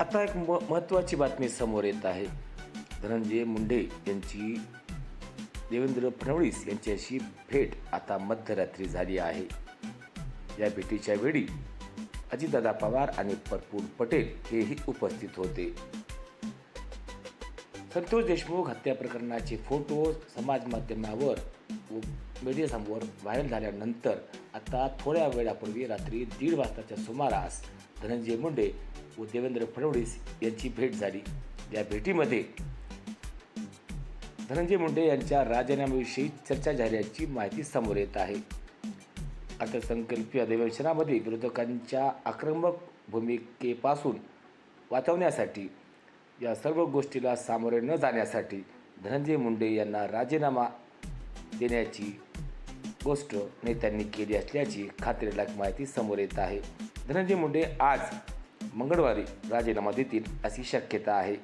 आता एक म महत्त्वाची बातमी समोर येत आहे. धनंजय मुंडे यांची देवेंद्र फडणवीस यांच्याशी भेट आता मध्यरात्री झाली आहे. या भेटीच्या वेळी अजितदादा पवार आणि प्रफुल्ल पटेल हेही उपस्थित होते. संतोष देशमुख हत्या प्रकरणाचे फोटो समाज माध्यमावर व मीडियासमोर व्हायरल झाल्यानंतर आता थोड्या वेळापूर्वी रात्री दीड वाजताच्या सुमारास धनंजय मुंडे व देवेंद्र फडणवीस यांची भेट झाली. या भेटीमध्ये धनंजय मुंडे यांच्या राजीनाम्याविषयी चर्चा झाल्याची माहिती समोर येत आहे. अर्थसंकल्पीय अधिवेशनामध्ये विरोधकांच्या आक्रमक भूमिकेपासून वाचवण्यासाठी या सर्व गोष्टीला सामोरे न जाण्यासाठी धनंजय मुंडे यांना राजीनामा देण्याची गोष्ट नेत्यांनी केली असल्याची खात्रीलायक माहिती समोर येत आहे. धनंजय मुंडे आज मंगळवारी राजीनामा देतील अशी शक्यता आहे.